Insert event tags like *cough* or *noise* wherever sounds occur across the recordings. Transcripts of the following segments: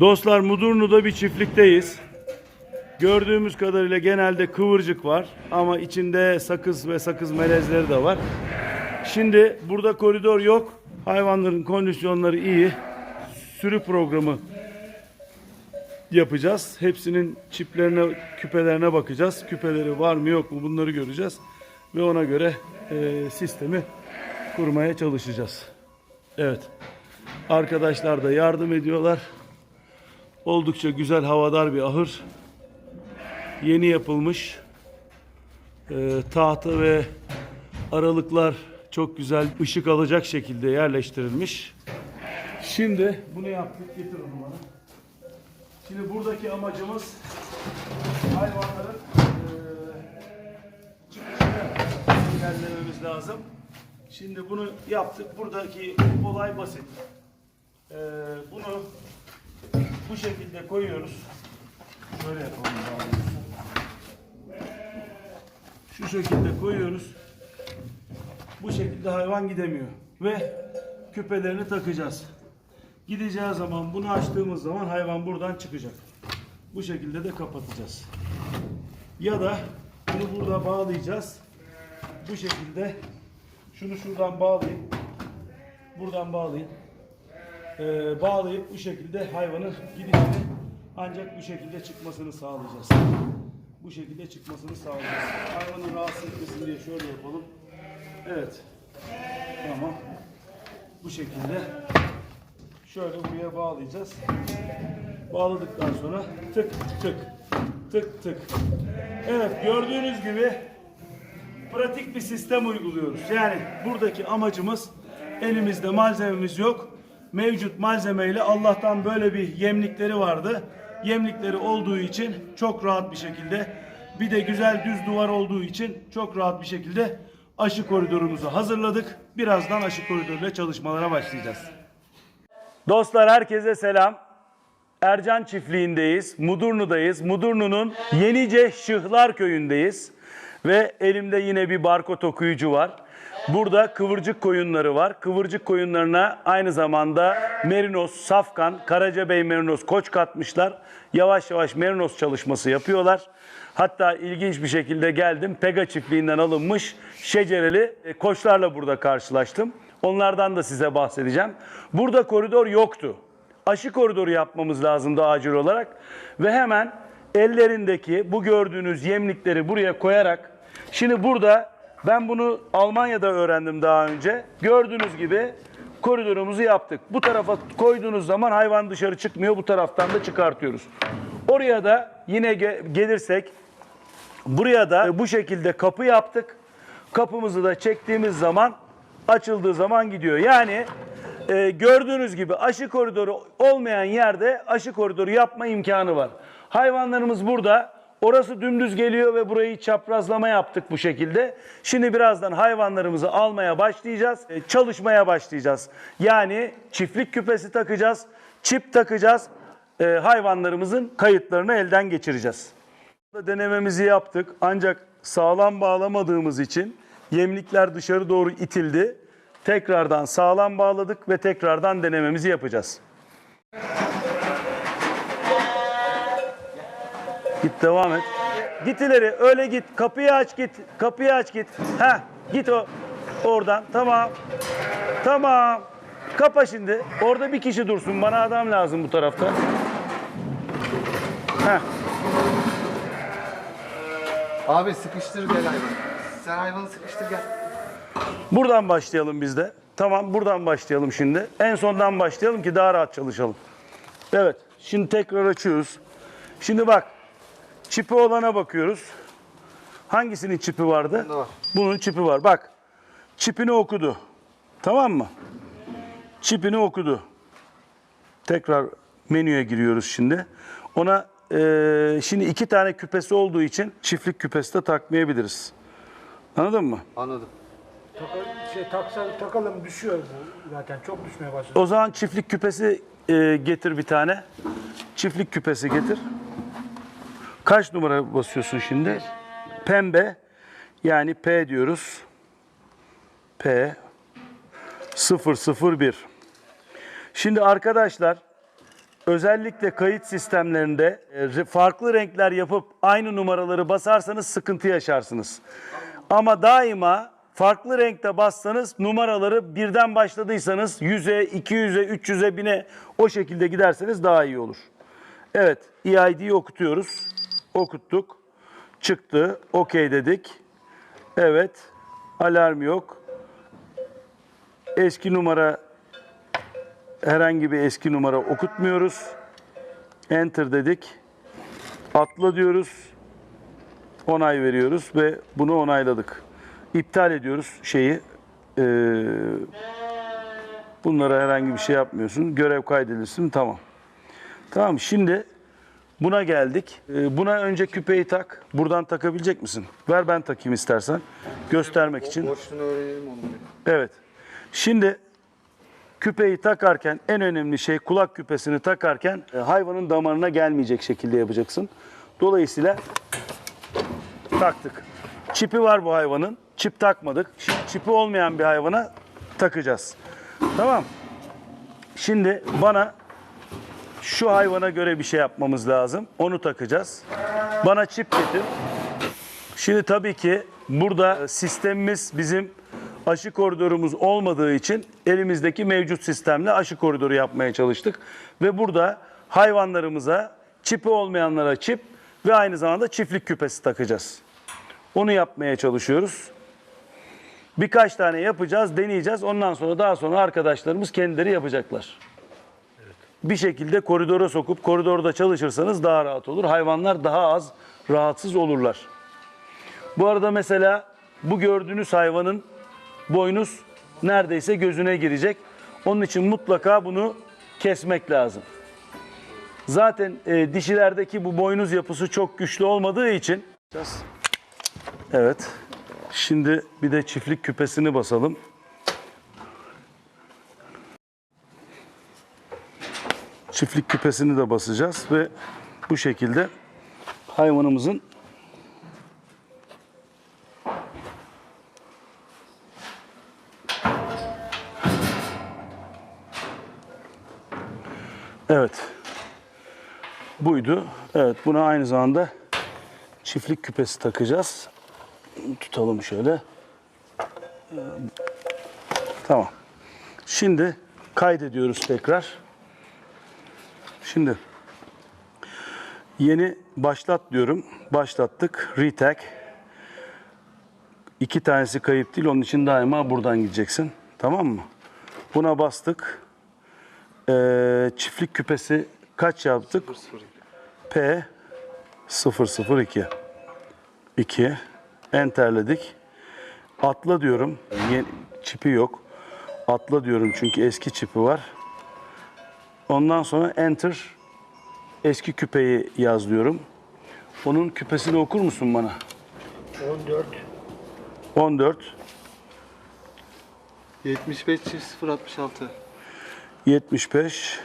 Dostlar Mudurnu'da bir çiftlikteyiz. Gördüğümüz kadarıyla genelde kıvırcık var ama içinde sakız ve sakız melezleri de var. Şimdi burada koridor yok. Hayvanların kondisyonları iyi. Sürü programı yapacağız. Hepsinin çiplerine, küpelerine bakacağız. Küpeleri var mı yok mu bunları göreceğiz. Ve ona göre e, sistemi kurmaya çalışacağız. Evet. Arkadaşlar da yardım ediyorlar. Oldukça güzel havadar bir ahır. Yeni yapılmış. Ee, tahta ve aralıklar çok güzel ışık alacak şekilde yerleştirilmiş. Şimdi bunu yaptık. Getir onu bana. Şimdi buradaki amacımız hayvanların eee çıkışını engellememiz lazım. Şimdi bunu yaptık. Buradaki olay basit. Eee, bunu bu şekilde koyuyoruz. Şöyle yapalım. Şu şekilde koyuyoruz. Bu şekilde hayvan gidemiyor. Ve küpelerini takacağız. Gideceği zaman bunu açtığımız zaman hayvan buradan çıkacak. Bu şekilde de kapatacağız. Ya da bunu burada bağlayacağız. Bu şekilde şunu şuradan bağlayıp buradan bağlayıp eee, bağlayıp bu şekilde hayvanın gidişini ancak bu şekilde çıkmasını sağlayacağız. Bu şekilde çıkmasını sağlayacağız. Hayvanın rahatsız etmesin diye şöyle yapalım. Evet. Tamam. Bu şekilde şöyle buraya bağlayacağız. Bağladıktan sonra tık tık tık tık. Evet gördüğünüz gibi pratik bir sistem uyguluyoruz. Yani buradaki amacımız elimizde malzememiz yok. Mevcut malzemeyle Allah'tan böyle bir yemlikleri vardı. Yemlikleri olduğu için çok rahat bir şekilde bir de güzel düz duvar olduğu için çok rahat bir şekilde aşı koridorumuzu hazırladık. Birazdan aşı koridoruyla çalışmalara başlayacağız. Dostlar herkese selam. Ercan çiftliğindeyiz. Mudurnu'dayız. Mudurnu'nun Yenice Şıhlar köyündeyiz. Ve elimde yine bir barkod okuyucu var. Burada kıvırcık koyunları var. Kıvırcık koyunlarına aynı zamanda merinos, safkan, Karacabey merinos, koç katmışlar. Yavaş yavaş merinos çalışması yapıyorlar. Hatta ilginç bir şekilde geldim. Pega çiftliğinden alınmış şecereli e, koçlarla burada karşılaştım. Onlardan da size bahsedeceğim. Burada koridor yoktu aşı koridoru yapmamız lazımdı acil olarak. Ve hemen ellerindeki bu gördüğünüz yemlikleri buraya koyarak şimdi burada ben bunu Almanya'da öğrendim daha önce. Gördüğünüz gibi koridorumuzu yaptık. Bu tarafa koyduğunuz zaman hayvan dışarı çıkmıyor. Bu taraftan da çıkartıyoruz. Oraya da yine ge- gelirsek Buraya da e, bu şekilde kapı yaptık. Kapımızı da çektiğimiz zaman açıldığı zaman gidiyor. Yani e, gördüğünüz gibi aşı koridoru olmayan yerde aşı koridoru yapma imkanı var. Hayvanlarımız burada. Orası dümdüz geliyor ve burayı çaprazlama yaptık bu şekilde. Şimdi birazdan hayvanlarımızı almaya başlayacağız. e, çalışmaya başlayacağız. Yani çiftlik küpesi takacağız, çip takacağız. e, hayvanlarımızın kayıtlarını elden geçireceğiz. Denememizi yaptık ancak sağlam bağlamadığımız için yemlikler dışarı doğru itildi. Tekrardan sağlam bağladık ve tekrardan denememizi yapacağız. Git devam et. Git ileri öyle git. Kapıyı aç git. Kapıyı aç git. Ha git o oradan. Tamam. Tamam. Kapa şimdi. Orada bir kişi dursun. Bana adam lazım bu tarafta. Heh. Abi sıkıştır gel hayvanı. Sen hayvanı sıkıştır gel. Buradan başlayalım biz de. Tamam buradan başlayalım şimdi. En sondan başlayalım ki daha rahat çalışalım. Evet şimdi tekrar açıyoruz. Şimdi bak çipi olana bakıyoruz. Hangisinin çipi vardı? Bunda var. Bunun çipi var. Bak çipini okudu. Tamam mı? Çipini okudu. Tekrar menüye giriyoruz şimdi. Ona eee, şimdi iki tane küpesi olduğu için çiftlik küpesi de takmayabiliriz. Anladın mı? Anladım. Taka- şey, taksan, takalım düşüyor bu zaten çok düşmeye başladı. O zaman çiftlik küpesi e, getir bir tane. Çiftlik küpesi getir. Kaç numara basıyorsun şimdi? Pembe. Yani P diyoruz. P 001. Şimdi arkadaşlar özellikle kayıt sistemlerinde e, farklı renkler yapıp aynı numaraları basarsanız sıkıntı yaşarsınız. Ama daima farklı renkte bassanız numaraları birden başladıysanız 100'e, 200'e, 300'e, 1000'e o şekilde giderseniz daha iyi olur. Evet, EID'yi okutuyoruz. Okuttuk. Çıktı. Okey dedik. Evet. Alarm yok. Eski numara herhangi bir eski numara okutmuyoruz. Enter dedik. Atla diyoruz. Onay veriyoruz ve bunu onayladık. İptal ediyoruz şeyi. Ee, bunlara herhangi bir şey yapmıyorsun. Görev kaydedilsin. Tamam. Tamam şimdi buna geldik. Ee, buna önce küpeyi tak. Buradan takabilecek misin? Ver ben takayım istersen. Göstermek için. Boşluğunu öğrenelim onu. Evet. Şimdi küpeyi takarken en önemli şey kulak küpesini takarken e, hayvanın damarına gelmeyecek şekilde yapacaksın. Dolayısıyla taktık. Çipi var bu hayvanın. Çip takmadık. Şimdi çipi olmayan bir hayvana takacağız. Tamam. Şimdi bana şu hayvana göre bir şey yapmamız lazım. Onu takacağız. Bana çip getir. Şimdi tabii ki burada sistemimiz bizim aşı koridorumuz olmadığı için elimizdeki mevcut sistemle aşı koridoru yapmaya çalıştık. Ve burada hayvanlarımıza çipi olmayanlara çip ve aynı zamanda çiftlik küpesi takacağız. Onu yapmaya çalışıyoruz. Birkaç tane yapacağız, deneyeceğiz. Ondan sonra daha sonra arkadaşlarımız kendileri yapacaklar. Bir şekilde koridora sokup koridorda çalışırsanız daha rahat olur. Hayvanlar daha az rahatsız olurlar. Bu arada mesela bu gördüğünüz hayvanın boynuz neredeyse gözüne girecek. Onun için mutlaka bunu kesmek lazım. Zaten e, dişilerdeki bu boynuz yapısı çok güçlü olmadığı için Evet. Şimdi bir de çiftlik küpesini basalım. Çiftlik küpesini de basacağız ve bu şekilde hayvanımızın Evet. Buydu. Evet buna aynı zamanda çiftlik küpesi takacağız. Tutalım şöyle. Ee, Tamam. Şimdi kaydediyoruz tekrar. Şimdi yeni başlat diyorum. Başlattık. Retag. İki tanesi kayıp değil. Onun için daima buradan gideceksin. Tamam mı? Buna bastık. Ee, çiftlik küpesi kaç yaptık? P 002 2 enterledik. Atla diyorum. Yeni, çipi yok. Atla diyorum çünkü eski çipi var. Ondan sonra enter eski küpeyi yaz diyorum. Onun küpesini okur musun bana? 14. 14 75 çift 066. 75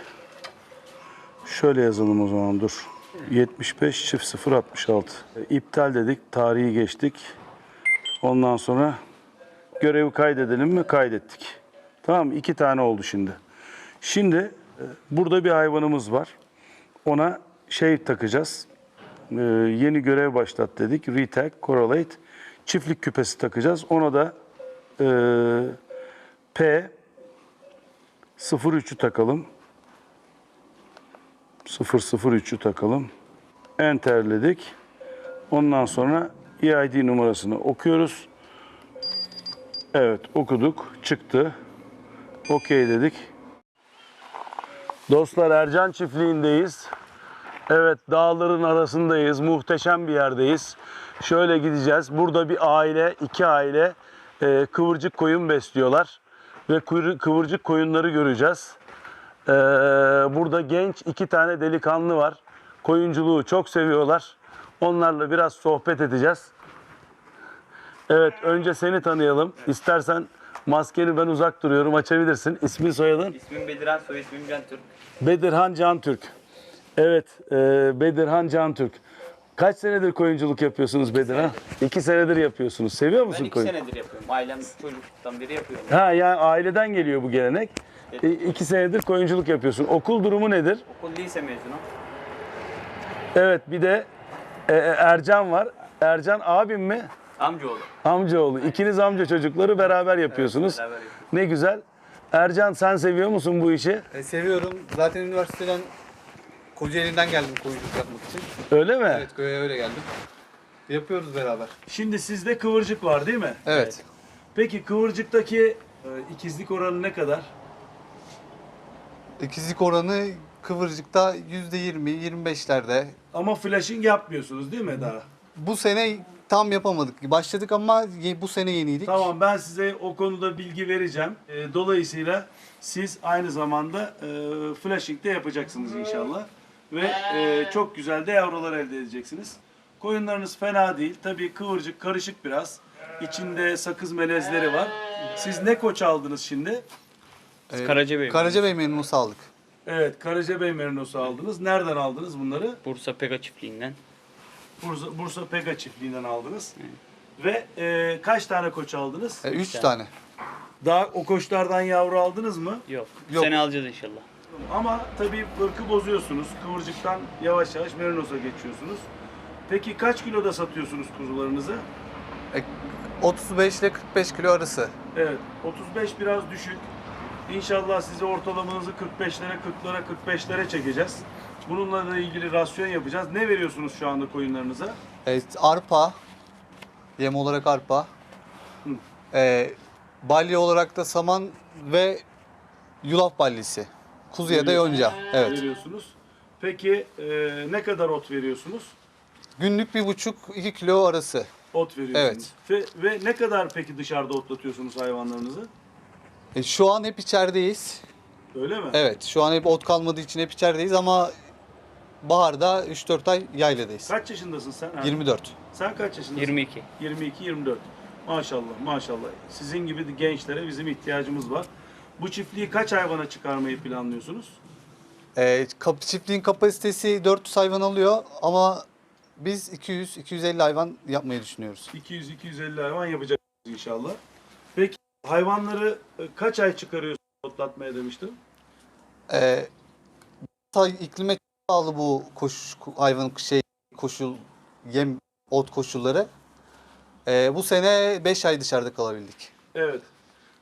şöyle yazalım o zaman dur. 75 çift 066. İptal dedik. Tarihi geçtik. Ondan sonra görevi kaydedelim mi? Kaydettik. Tamam mı? İki tane oldu şimdi. Şimdi burada bir hayvanımız var. Ona şey takacağız. E, yeni görev başlat dedik. Retag, correlate. Çiftlik küpesi takacağız. Ona da e, P 03'ü takalım. 003'ü takalım. Enterledik. Ondan sonra EID numarasını okuyoruz. Evet okuduk. Çıktı. Okey dedik. Dostlar Ercan çiftliğindeyiz. Evet dağların arasındayız. Muhteşem bir yerdeyiz. Şöyle gideceğiz. Burada bir aile, iki aile e, kıvırcık koyun besliyorlar. Ve kıvırcık koyunları göreceğiz. Ee, burada genç iki tane delikanlı var. Koyunculuğu çok seviyorlar. Onlarla biraz sohbet edeceğiz. Evet, önce seni tanıyalım. İstersen maskeni ben uzak duruyorum, açabilirsin. İsmin soyadın? İsmim Bedirhan, soy ismim Can Türk. Bedirhan Cantürk. Evet, e, Bedirhan Cantürk. Kaç senedir koyunculuk yapıyorsunuz Bedirhan? İki senedir yapıyorsunuz. Seviyor Ben musun iki koyun? senedir yapıyorum. Ailem çocukluktan beri yapıyorum. Ha yani aileden geliyor bu gelenek. İ- İki senedir koyunculuk yapıyorsun. Okul durumu nedir? Okul lise mezunu. Evet bir de e, e, Ercan var. Ercan abim mi? Amcaoğlu. Amcaoğlu. İkiniz amca çocukları beraber yapıyorsunuz. Beraber yapıyoruz. Ne güzel. Ercan sen seviyor musun bu işi? E, seviyorum. Zaten üniversiteden Kocaeli'nden geldim koyunculuk yapmak için. Öyle mi? Evet köye öyle geldim. Yapıyoruz beraber. Şimdi sizde kıvırcık var değil mi? Evet. Peki kıvırcıktaki e, ikizlik oranı ne kadar? İkizlik oranı kıvırcıkta %20-25'lerde. Ama flashing yapmıyorsunuz değil mi daha? Bu sene tam yapamadık. Başladık ama ye- bu sene yeniydik. Tamam ben size o konuda bilgi vereceğim. E, dolayısıyla siz aynı zamanda e, flashing de yapacaksınız inşallah. Ve e, çok güzel de yavrular elde edeceksiniz. Koyunlarınız fena değil. Tabii kıvırcık karışık biraz. İçinde sakız melezleri var. Siz ne koç aldınız şimdi? Ee, Karacabey. Karacabey memnunu sağlık. Evet Karacabey Merinosu aldınız. Nereden aldınız bunları? Bursa Pega çiftliğinden. Bursa, Bursa Pega çiftliğinden aldınız. Ve e, kaç tane koç aldınız? E, üç tane. tane. Daha o koçlardan yavru aldınız mı? Yok. Yok. sene alacağız inşallah. Ama tabii ırkı bozuyorsunuz. Kıvırcıktan yavaş yavaş Merinos'a geçiyorsunuz. Peki kaç kiloda satıyorsunuz kuzularınızı? E, 35 ile 45 kilo arası. Evet, 35 biraz düşük. İnşallah size ortalamanızı 45'lere, 40'lara, 45'lere çekeceğiz. Bununla da ilgili rasyon yapacağız. Ne veriyorsunuz şu anda koyunlarınıza? Evet, arpa. Yem olarak arpa. Hı. E, balya olarak da saman ve yulaf balyesi. Kuzu ya da yonca. Evet. Veriyorsunuz. Peki e, ne kadar ot veriyorsunuz? Günlük bir buçuk iki kilo arası. Ot veriyorsunuz. Ve, ve ne kadar peki dışarıda otlatıyorsunuz hayvanlarınızı? E, şu an hep içerideyiz. Öyle mi? Evet şu an hep ot kalmadığı için hep içerideyiz ama baharda 3-4 ay yayladayız. Kaç yaşındasın sen? Erkan? 24. Sen kaç yaşındasın? 22. 22-24. Maşallah maşallah. Sizin gibi de gençlere bizim ihtiyacımız var. Bu çiftliği kaç hayvana çıkarmayı planlıyorsunuz? E, kap, çiftliğin kapasitesi 400 hayvan alıyor ama biz 200-250 hayvan yapmayı düşünüyoruz. 200-250 hayvan yapacağız inşallah. Peki hayvanları e, kaç ay çıkarıyorsunuz otlatmaya demiştim? E, ta- iklime bağlı bu koş, hayvan şey koşul yem ot koşulları. E, bu sene 5 ay dışarıda kalabildik. Evet.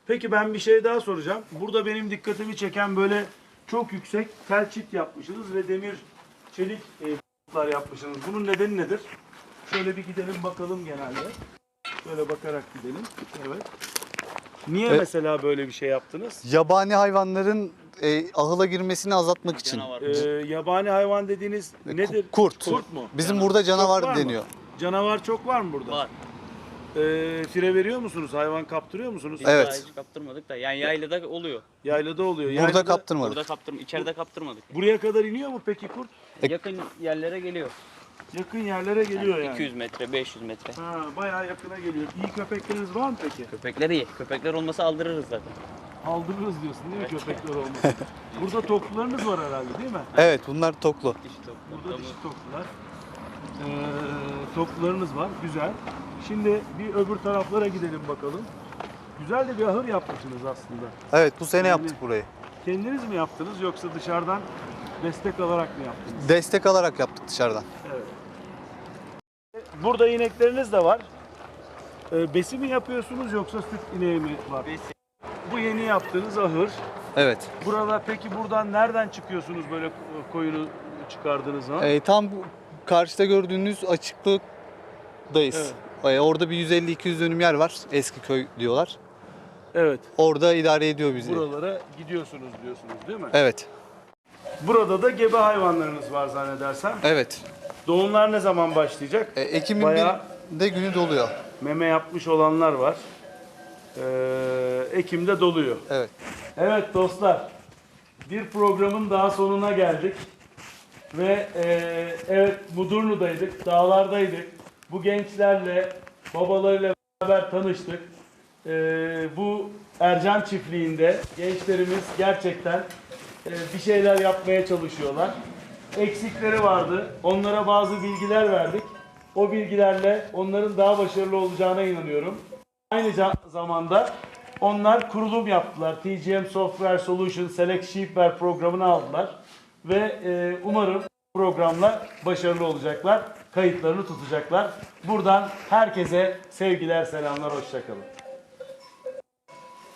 Peki ben bir şey daha soracağım. Burada benim dikkatimi çeken böyle çok yüksek tel çit yapmışsınız ve demir çelik e, yapmışsınız. Bunun nedeni nedir? Şöyle bir gidelim bakalım genelde. Şöyle bakarak gidelim. Evet. Niye Evet. mesela böyle bir şey yaptınız? Yabani hayvanların e, ahıla girmesini azaltmak için. Ee, yabani hayvan dediğiniz E, nedir? ku- Kurt. Kurt mu? Bizim Canavar. burada Çok var canavar mı? deniyor. Canavar çok var mı burada? Var. Ee, fire veriyor musunuz? Hayvan kaptırıyor musunuz? Biz Evet. daha hiç kaptırmadık da. Yani yaylada oluyor. Yaylada oluyor. Burada Yaylada- kaptırmadık. Burada kaptırm içeride kaptırmadık. Buraya kadar iniyor mu peki kurt? E- Yakın yerlere geliyor. Yakın yerlere geliyor yani. 200 metre, 500 metre. Ha, bayağı yakına geliyor. İyi köpekleriniz var mı peki? Köpekler iyi. Köpekler olmasa aldırırız zaten. Aldırırız diyorsun değil mi köpekler olmasın? *laughs* Burada toklularınız var herhalde değil mi? Evet bunlar toklu. Burada dişi toklular. Ee, toklularınız var. Güzel. Şimdi bir öbür taraflara gidelim bakalım. Güzel de bir ahır yapmışsınız aslında. Evet bu sene Yani- yaptık burayı. Kendiniz mi yaptınız yoksa dışarıdan destek alarak mı yaptınız? Destek alarak yaptık dışarıdan. Evet. Burada inekleriniz de var. Ee, besi mi yapıyorsunuz yoksa süt ineği mi var? Besi. Bu yeni yaptığınız ahır. Evet. Burada peki buradan nereden çıkıyorsunuz böyle koyunu çıkardığınız zaman? E, tam bu karşıda gördüğünüz açıklıktayız. E, orada bir 150-200 dönüm yer var. Eski köy diyorlar. Evet. Orada idare ediyor bizi. Buralara gidiyorsunuz diyorsunuz değil mi? Evet. Burada da gebe hayvanlarınız var zannedersem. Evet. Doğumlar ne zaman başlayacak? E, Ekim'in Bayağı- birinde günü doluyor. Meme yapmış olanlar var. Ee, Ekim'de doluyor. Evet. Evet dostlar, bir programın daha sonuna geldik. Ve e, evet Mudurnu'daydık, dağlardaydık. Bu gençlerle, babalarıyla beraber tanıştık. E, bu Ercan çiftliğinde gençlerimiz gerçekten e, bir şeyler yapmaya çalışıyorlar. Eksikleri vardı, onlara bazı bilgiler verdik. O bilgilerle onların daha başarılı olacağına inanıyorum. Aynı za- zamanda Onlar kurulum yaptılar. TGM Software Solutions Select Sheepware programını aldılar. Ve e, umarım programla başarılı olacaklar. Kayıtlarını tutacaklar. Buradan herkese sevgiler, selamlar, hoşçakalın.